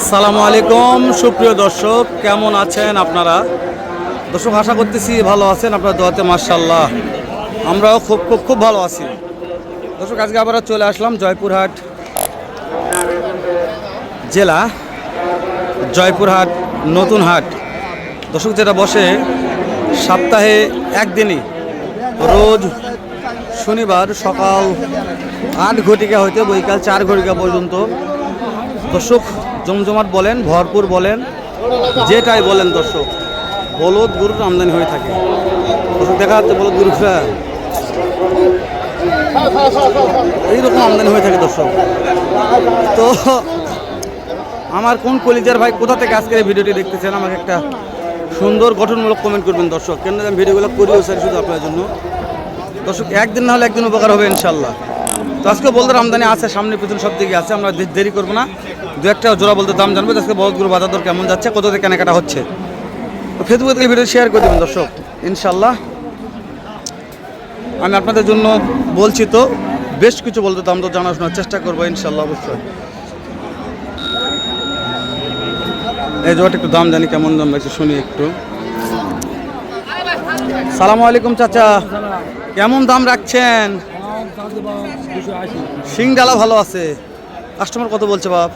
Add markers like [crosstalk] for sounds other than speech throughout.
আসসালামু আলাইকুম, সুপ্রিয় দর্শক, কেমন আছেন আপনারা? দর্শক, আশা করতেছি ভালো আছেন, আপনার দোয়াতে মার্শাল্লাহ আমরাও খুব খুব খুব ভালো আছি। দর্শক, আজকে আবার চলে আসলাম জয়পুরহাট জেলা, জয়পুরহাট নতুন হাট। দর্শক, যেটা বসে সপ্তাহে একদিনই, রোজ শনিবার সকাল আট ঘটিকা হইতে বৈকাল চার ঘটিকা পর্যন্ত। দর্শক জমজমাট বলেন, ভরপুর বলেন, যেটাই বলেন দর্শক বলদ গরুর আমদানি হয়ে থাকে। দর্শক, দেখা যাচ্ছে বলদ গরুরা এইরকম আমদানি হয়ে থাকে দর্শক। তো, আমার কোন কলিজার ভাই কোথা থেকে আজকের ভিডিওটি দেখতেছেন, আমাকে একটা সুন্দর গঠনমূলক কমেন্ট করবেন দর্শক। কেন আমি ভিডিওগুলো করিও স্যার শুধু আপনার জন্য। দর্শক, একদিন না হলে একদিন উপকার হবে ইনশাল্লাহ তো আজকে বলতে আমদানি আছে, সামনে পিছনে সব দিকে আছে, আমরা দেরি করব না। দু একটা জোড়া বলতে দাম জানব আজকে বলদগুলো বাজার দর কেমন যাচ্ছে কত থেকে কেনাকাটা হচ্ছে। তো ফেসবুকে থেকে ভিডিও শেয়ার করে দেবেন দর্শক ইনশাল্লাহ আমি আপনাদের জন্য বলছি তো বেশ কিছু বলতে দাম দর জানাশোনার চেষ্টা করব ইনশাল্লাহ অবশ্যই। এই জোয়াটা একটু দাম জানি কেমন দাম লাগছে শুনি একটু। সালামু আলাইকুম চাচা কেমন দাম রাখছেন? সিংডালা ভালো আছে। কাস্টমার কত বলছে বাপ?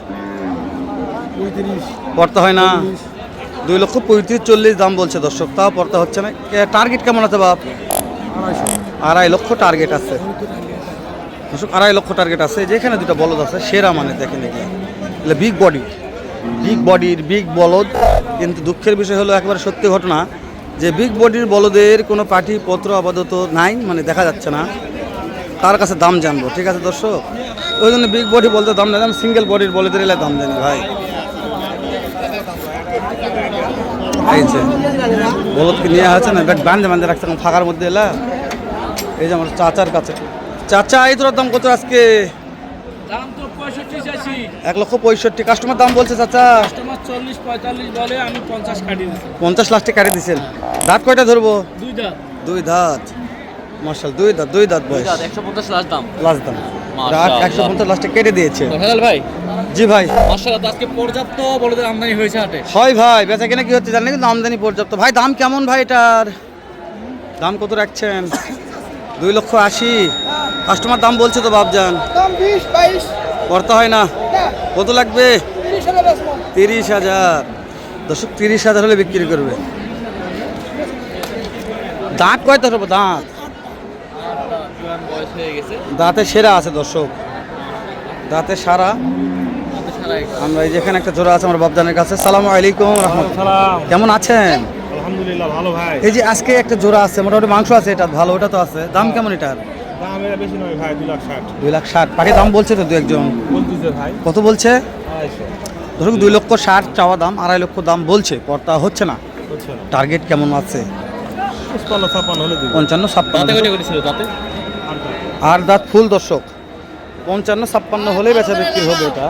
পড়তে হয় না? দুই লক্ষ পঁয়ত্রিশ চল্লিশ দাম বলছে দর্শক তাও পড়তে হচ্ছে না। টার্গেট কেমন আছে বাপ? আড়াই লক্ষ টার্গেট আছে। দর্শক আড়াই লক্ষ টার্গেট আছে। যেখানে দুটো বলদ আছে সেরা মানে দেখেন এগুলো বিগ বডি বিগ বডির বিগ বলদ। কিন্তু দুঃখের বিষয় হলো একেবারে সত্যি ঘটনা যে বিগ বডির বলদের কোনো পার্টি পত্র আপাতত নাই মানে দেখা যাচ্ছে না। কার কাছে দাম জানব ঠিক আছে দর্শক? ওই জন্য বিগ বডি বলতে দাম নেই আমি সিঙ্গেল বডির বলদের এলে দাম জানি ভাই এই যে বলদকে নিয়ে আছে না ব্যাগ বান্ধে বান্ধে রাখছে ফাঁকার মধ্যে এলা। এই যে আমার চাচার কাছে। চাচা এই তোর দাম কত আজকে? দাম তো এক লক্ষ পঁয়ষট্টি। কাস্টমার দাম বলছে চাচা। চল্লিশ পঁয়তাল্লিশ বলে আমি পঞ্চাশ দিচ্ছি পঞ্চাশ লাস্টে কাটে দিছেন। দাঁত কয়টা ধরবো? দুই দাম দুই দাঁত। মার্শাল দুই দাঁত দুই দাঁত বয়স। একশো পঞ্চাশ লাস্ট দাম। লাস্ট দাম। দাঁত একশো পঞ্চাশ লাস্টে কেটে দিয়েছে। হেলাল ভাই জি ভাই। আজকে পর্যাপ্ত বড়দের আমদানি হয়েছে হাটে। হয় ভাই বেচা কেনা কি হচ্ছে জানেন? কিন্তু আমদানি পর্যাপ্ত। ভাই দাম কেমন ভাই এটার? দাম কত রাখছেন? দুই লক্ষ আশি। কাস্টমার দাম বলছে তো বাবজান দাম করতে হয় না। কত লাগবে? তিরিশ হাজার বেচবো। তিরিশ হাজার। হলে বিক্রি করবে। দাঁত কয়টা হবে দাঁত। হয়ে দাঁতে সেরা আছে দর্শক। দাঁতে সারা। আমরা এই যেখানে একটা জোড়া আছে আমার বাবজানের কাছে। সালাম আলাইকুম রহমতুল্লাহ কেমন আছেন? আলহামদুলিল্লাহ ভালো ভাই। এই যে আজকে একটা জোড়া আছে মোটামুটি মাংস আছে এটা ভালো ওটা তো আছে। দাম কেমন এটার? দাম এটা বেশি নয় ভাই দুই লাখ ষাট। পাখি দাম বলছে তো দু একজন। বলতেছে ভাই। কত বলছে? ধরুন দুই লক্ষ ষাট চাওয়া দাম আড়াই লক্ষ দাম বলছে। পর্তা হচ্ছে না। না। টার্গেট কেমন আছে? পঞ্চান্ন ছাপ্পান্ন আর দাঁত ফুল দর্শক। পঞ্চান্ন ছাপ্পান্ন হলেই বেচা বিক্রি হবে এটা।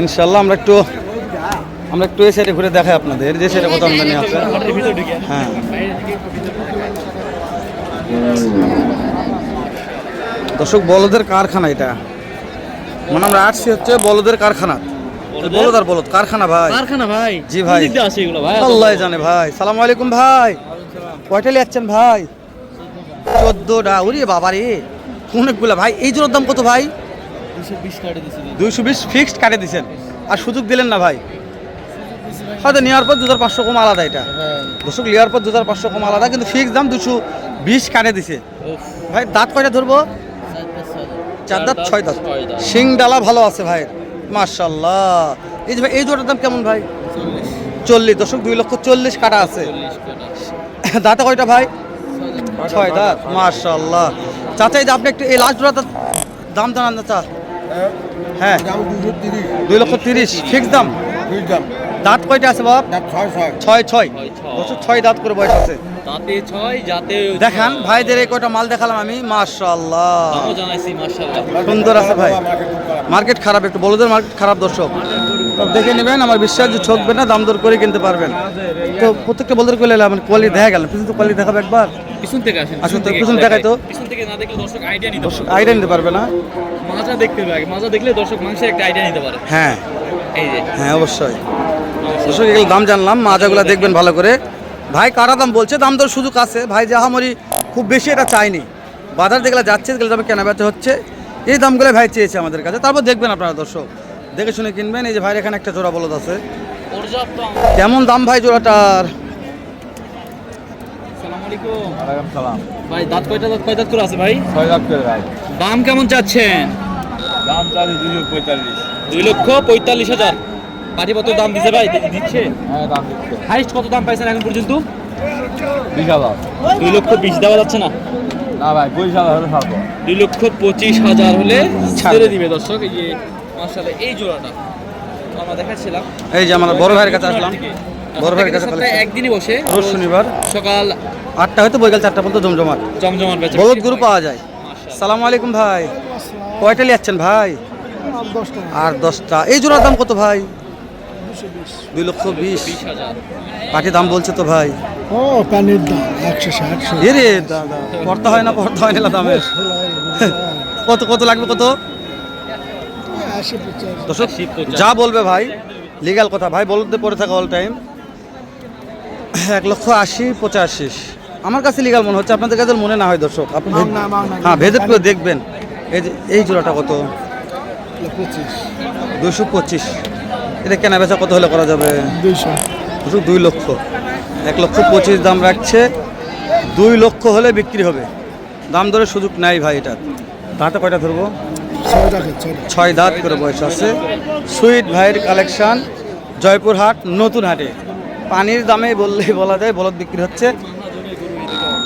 ইনশাল্লাহ আমরা একটু আমরা একটু এই সাইডে ঘুরে দেখাই আপনাদের যে সাইডে কত আমদানি আছে। হ্যাঁ। দর্শক বলদের কারখানা এটা। মানে আমরা আসছি হচ্ছে বলদের কারখানা। বলদ আর বলদ কারখানা ভাই। কারখানা ভাই? জি ভাই। আল্লাহ জানে ভাই। সালাম আলাইকুম ভাই। কয়টা লিয়াচ্ছেন ভাই? চোদ্দোটা। ওরে বাবা রে অনেকগুলো ভাই। এই জোর দাম কত ভাই? দুইশো বিশ ফিক্সড কাটে দিছেন। আর সুযোগ দিলেন না ভাই। হয়তো নেওয়ার পর দু হাজার পাঁচশো কম আলাদা এটা। দর্শক নেওয়ার পর দু হাজার পাঁচশো কম আলাদা কিন্তু ফিক্স দাম দুশো বিশ কাটে দিছে। ভাই দাঁত কয়টা ধরবো? চার দাঁত ছয় দাঁত। শিং ডালা ভালো আছে ভাই। মার্শাল্লাহ এই যে ভাই এই জোটার দাম কেমন ভাই? চল্লিশ। দশক দুই লক্ষ চল্লিশ কাটা আছে। দাঁতে কয়টা ভাই? ছয় দাঁত মার্শাল্লাহ চাচা এই যে আপনি একটু এই লাস্ট জোড়া দাম জানান চাচা। হ্যাঁ। দুই লক্ষ তিরিশ ফিক্স দাম? দাঁত কয়টা আছে বাপ? ছয় ছয়। বছর ছয় দাঁত করে বয়স আছে। দেখান ভাইদের এই কয়টা মাল দেখালাম আমি মার্শাল্লাহ সুন্দর আছে ভাই। মার্কেট খারাপ একটু বলদের মার্কেট খারাপ দর্শক। তো দেখে নেবেন আমার বিশ্বাস যে ঠকবে না দাম দর করে কিনতে পারবেন। তো প্রত্যেকটা বলদের করলে মানে কোয়ালিটি দেখা গেল। পিছন তো কোয়ালিটি দেখাবে একবার? পিছন থেকে আসেন আসুন তো, পিছন দেখাই তো। পিছন থেকে না দেখলে দর্শক আইডিয়া নিতে দর্শক আইডিয়া নিতে পারবে না। মাজা দেখতে হবে আগে। মাজা দেখলে দর্শক মানুষের একটা আইডিয়া নিতে পারে। হ্যাঁ। এই যে। হ্যাঁ অবশ্যই। দর্শক এগুলো দাম জানলাম মাজাগুলো দেখবেন ভালো করে। ভাই কারা দাম বলছে? দাম দর সুযোগ আছে। ভাই জাহামরি খুব বেশি এটা চাইনি। বাজার যেগুলো যাচ্ছে যেগুলো দামে কেনা বেচা হচ্ছে। এই দামগুলো ভাই চেয়েছে আমাদের কাছে। তারপর দেখবেন আপনারা দর্শক। দেখে শুনে কিনবেন এই যে ভাইয়ের এখানে একটা জোড়া বলদ আছে। কেমন দাম ভাই জোড়াটার? আসসালামু আলাইকুম। ভাই দাঁত কয়টা দাঁত কয় দাঁত করে আছে ভাই? ছয় লাখ করে ভাই। দাম কেমন চাচ্ছেন? দাম চালি দুশো পঁয়তাল্লিশ। দুই লক্ষ পঁয়তাল্লিশ হাজার। পাটিপত্র দাম দিছে ভাই? দিচ্ছে? হ্যাঁ দাম দিচ্ছে। হাইস্ট কত দাম পাইছেন এখন পর্যন্ত? বিশ হাজার। দুই লক্ষ বিশ দেওয়া যাচ্ছে না? না ভাই পঁচিশ হাজার হলে ছাড়বো। দুই লক্ষ পঁচিশ হাজার হলে ছেড়ে দিবে দর্শক এই যে মার্শাল্লাহ এই জোড়াটা আমরা দেখাচ্ছিলাম। এই যে আমরা বড় ভাইয়ের কাছে আসলাম। বড় ভাইয়ের কাছে একদিনই বসে। রোজ শনিবার। সকাল আটটা হয়তো বৈকাল চারটা পর্যন্ত জমজমাট। জমজমার বেচা বলদ গরু পাওয়া যায়। সালাম আলাইকুম ভাই। কয়টা লিয়াচ্ছেন ভাই? দশটা আর দশটা। এই জোড়ার দাম কত ভাই? দুই লক্ষ বিশ। পাটি দাম বলছে তো ভাই। ও পানির দাম একশো ষাট এ রে দাদা পড়তে হয় না পড়তে হয় না দামের। [laughs] কত কত লাগবে কত? দর্শক যা বলবে ভাই লিগাল কথা। ভাই বলতে পড়ে থাকা অল টাইম এক লক্ষ আশি পঁচাশি। আমার কাছে লিগাল মনে হচ্ছে আপনাদের কাছে মনে না হয় দর্শক? আপনি হ্যাঁ ভেজেট করে দেখবেন। এই যে এই জোড়াটা কত? পঁচিশ। দুশো পঁচিশ। এটা কেনা বেচা কত হলে করা যাবে? দুশো দুই লক্ষ। এক লক্ষ পঁচিশ দাম রাখছে। দুই লক্ষ হলে বিক্রি হবে। দাম ধরে সুযোগ নাই ভাই এটা তাতে কয়টা ধরবো? ছয় দাঁত করে বয়স আছে। সুইট ভাইয়ের কালেকশন জয়পুরহাট নতুন হাটে। পানির দামে বললেই বলা যায় বলদ বিক্রি হচ্ছে।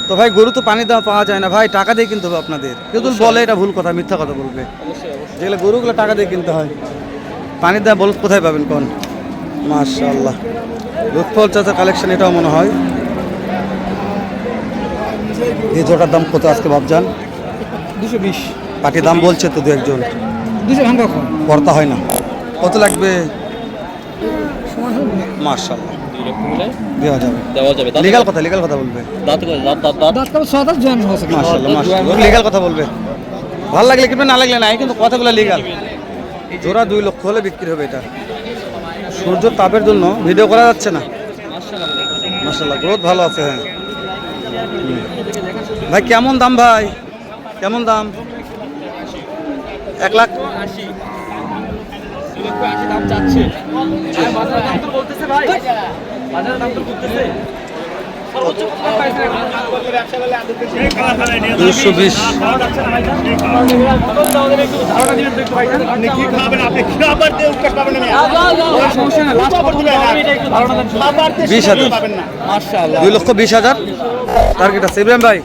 তো ভাই গরু তো পানির দাম পাওয়া যায় না ভাই টাকা দিয়ে কিনতে হবে আপনাদের। কেউ বলে এটা ভুল কথা মিথ্যা কথা বলবে। যেগুলো গরুগুলো টাকা দিয়ে কিনতে হয় পানির দাম বলদ কোথায় পাবেন কোন? মাশাল্লাহ দুধফল চাচা কালেকশন এটাও মনে হয়। এই জোটার দাম কত আজকে ভাবজান? দুশো বিশ। পাটির দাম বলছে তো দু একজন। দুশো ভাঙা কম পড়তা হয় না। কত লাগবে? মার্শাল্লাহ দেওয়া যাবে। দেওয়া যাবে লিগাল কথা লিগাল কথা বলবে। দাঁত দাঁত দাঁত দাঁত? দাঁত কাপড় ছয় দাঁত জোয়ান হচ্ছে মার্শাল্লাহ মার্শাল্লাহ লিগাল কথা বলবে। ভালো লাগলে কিনবে না লাগলে নাই কিন্তু কথাগুলো লিগাল জোড়া দুই লক্ষ হলে বিক্রি হবে এটা। সূর্য তাপের জন্য ভিডিও করা যাচ্ছে না। মার্শাল্লাহ গ্রোথ ভালো আছে হ্যাঁ। ভাই কেমন দাম ভাই? কেমন দাম? এক লাখ? আশি। দুই লক্ষ দাম চাচ্ছে। বলতেছে ভাই। বাজারের তো? দুশো বিশ। বিশ হাজার। দুই লক্ষ বিশ হাজার। টার্গেট আছে। ইব্রাহিম ভাই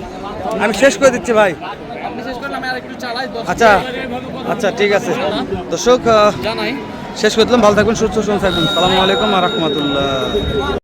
আমি শেষ করে দিচ্ছি ভাই। আপনি শেষ করলে আমি আরেকটু চালাই, দশ আচ্ছা। আচ্ছা ঠিক আছে। দর্শক জানাই শেষ দিলাম। ভালো থাকবেন, সুস্থ সুস্থ থাকবেন। সালামু আলাইকুম রহমতুল্লাহ।